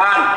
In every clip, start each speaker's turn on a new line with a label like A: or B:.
A: ป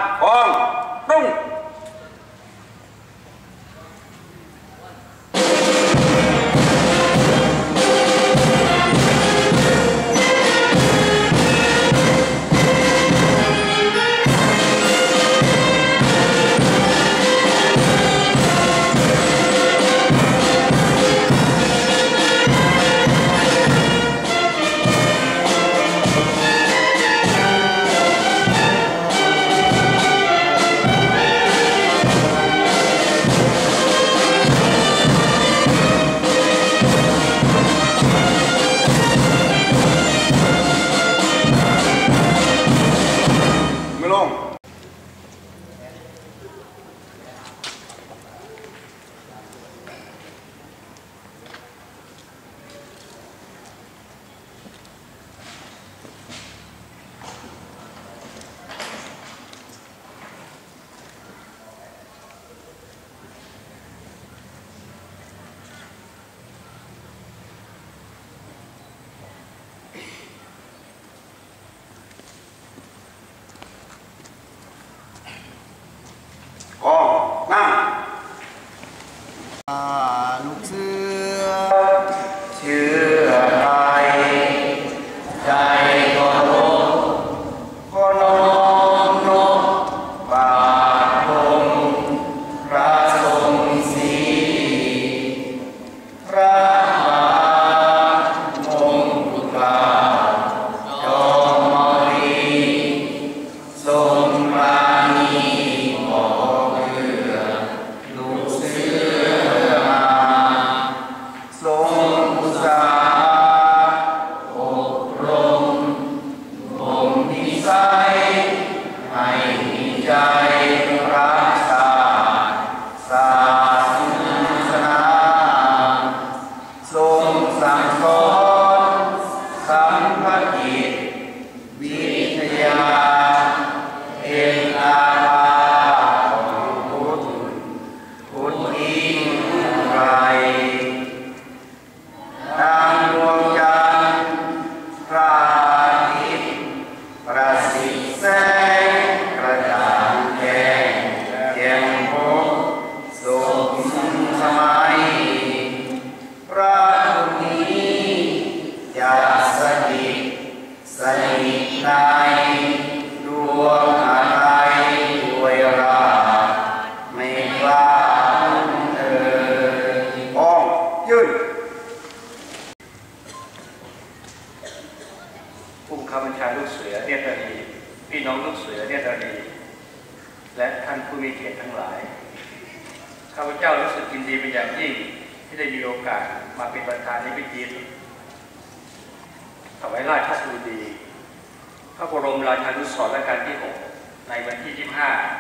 A: รู้
B: สึกยินดีเป็
C: นอย่างยิ่ง ที่ได้มีโอกาสมาเป็นประธานในพิธีถวายราชสุดี พระบรมราชานุสรณ์และการที่ 6 ในวันที่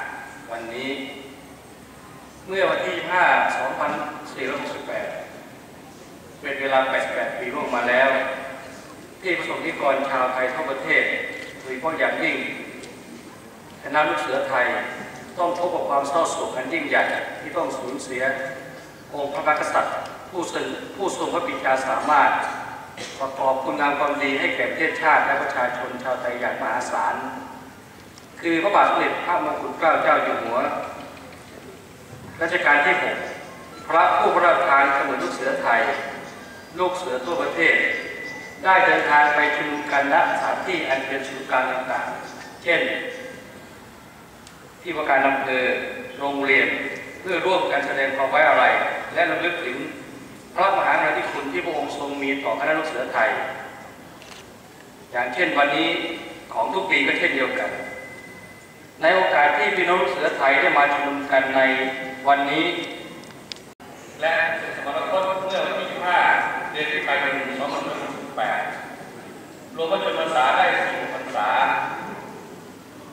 C: 25 วันนี้ เมื่อวันที่ 25 2468 เป็นเวลา 88 ปีล่วงมาแล้ว ที่ประสงค์นิกรชาวไทยทั่วประเทศโดยเฉพาะอย่างยิ่งคณะลูกเสือไทย ต้องพบกับความเศร้าโศกอันยิ่งใหญ่ที่ต้องสูญเสีย องค์พระมหากษัตริย์ ผู้ทรงผู้ทรงพระปิชาสามารถ ประกอบคุณงามความดีให้แก่ประเทศชาติและประชาชนชาวไทยอย่างมหาศาล คือพระบาทสมเด็จพระมงกุฎเกล้าเจ้าอยู่หัวรัชกาลที่6พระผู้พระราชทานขนมลูกเสือไทย ลูกเสือทั่วประเทศ ได้เดินทางไปชุมนุมกันณสถานที่อันเป็นศูนย์กลางต่างๆ เช่น ที่ว่าการอำเภอโรงเรียนเพื่อร่วมกันแสดงความไว้อะไร และระลึกถึงพระมหากรุณาธิคุณที่พระองค์ทรงมีต่อคณะลูกเสือไทย อย่างเช่นวันนี้ของทุกปีก็เช่นเดียวกัน ในโอกาสที่พี่น้องลูกเสือไทยได้มาชุมนุมกันในวันนี้ และสมรภูมิเมื่อวันที่25เดือนที่ไปเป็น2568รวมพระชนมพรรษาได้4พรรษา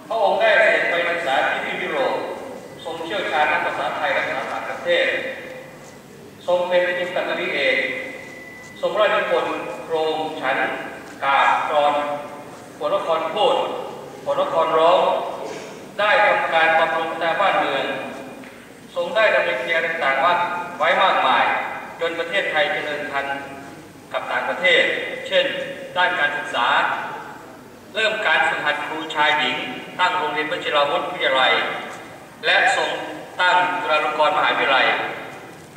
C: พระองค์ได้เสด็จไปพรรษาที่ที่ยุโรปทรงเชี่ยวชาญด้านภาษาไทยและภาษาต่างประเทศ ทรงเป็นอธิการบดีเอกทรงพระราชนิพนธ์โครงฉันกาบกรอนบทละค รพูดบทละครร้อง ได้ทำการบำรุงพัฒนาบ้านเมือง ทรงได้ดำเนินกิจการต่างๆว่าไว้มากมาย จนประเทศไทยเจริญทันกับต่างประเทศ เช่น ด้านการศึกษา เริ่มการฝึกหัดครูชายหญิง ตั้งโรงเรียนวชิราวุธวิทยาลัย และส่งตั้งจุฬาลงกรณ์มหาวิทยาลัย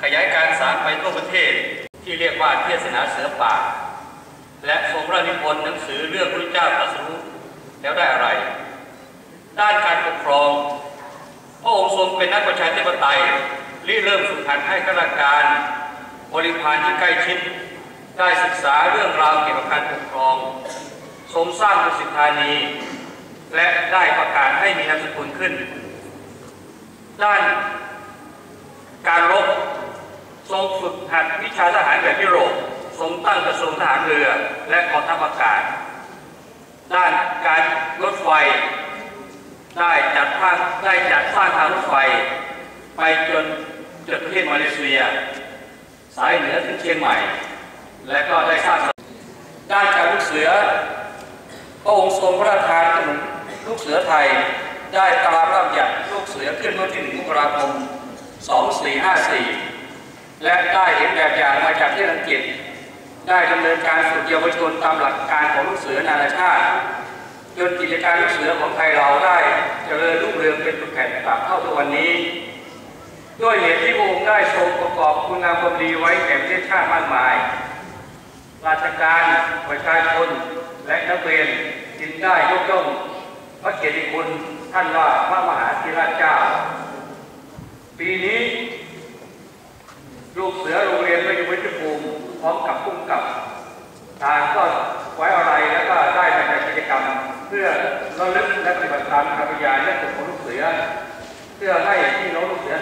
C: ขยายการสารไปทั่วประเทศที่เรียกว่าเทศนาเสือป่า และทรงพระนิพนธ์หนังสือเรื่องพระเจ้าตรัสรู้แล้วได้อะไร ด้านการปกครอง พระองค์ทรงเป็นนักประชาธิปไตยริเริ่มฝึกหัดให้ข้าราชการ บริพารที่ใกล้ชิด ได้ศึกษาเรื่องราวเกี่ยวกับการปกครองทรงสร้างดุสิตธานี และได้ประกาศให้มีนามสกุลขึ้น ด้านการรบทรงฝึกหัดวิชาทหารแบบยุโรปทรงตั้งกระทรวงทหารเรือ และกองทัพอากาศ ด้านการรถไฟ ได้จัดทางได้จัดสร้างทางรถไฟ ไปจนจนประเทศมาเลเซีย สายเหนือถึงเชียงใหม่ และก็ได้สร้างด้านการลูกเสือพระองค์ทรงพระราชทานถนลูกเสือไทยได้ตราพระราชบัญญัติลูกเสือขึ้นเมื่อที่1มกราคม 2454 และได้เห็นแบบอย่างมาจากที่อังกฤษ ได้ดำเนินการฝึกเยาวชนตามหลักการของลูกเสือนานาชาติจนกิจการลูกเสือของไทยเราได้เจริญรุ่งเรืองเป็นจุดแข็งกลับเข้าทุกวันนี้ ด้วยเหตุที่พระองค์ได้ทรงประกอบคุณงามความดีไว้แก่ประเทศชาติมากมาย ราชการประชาชนและนักเรียนจึงได้ยกย่องพระเกียรติคุณท่านว่าพระมหาธีราชเจ้า ปีนี้ ลูกเสือโรงเรียนพระยุวชภูมิ ร้อมกับพุ่งกับทางก็ไว้อะไรแล้วก็ได้มาจัดกิจกรรม เพื่อระลึกและปฏิบัติตามคำพยานและกฎของลูกเสือ เพื่อให้พี่น้องลูกเสือ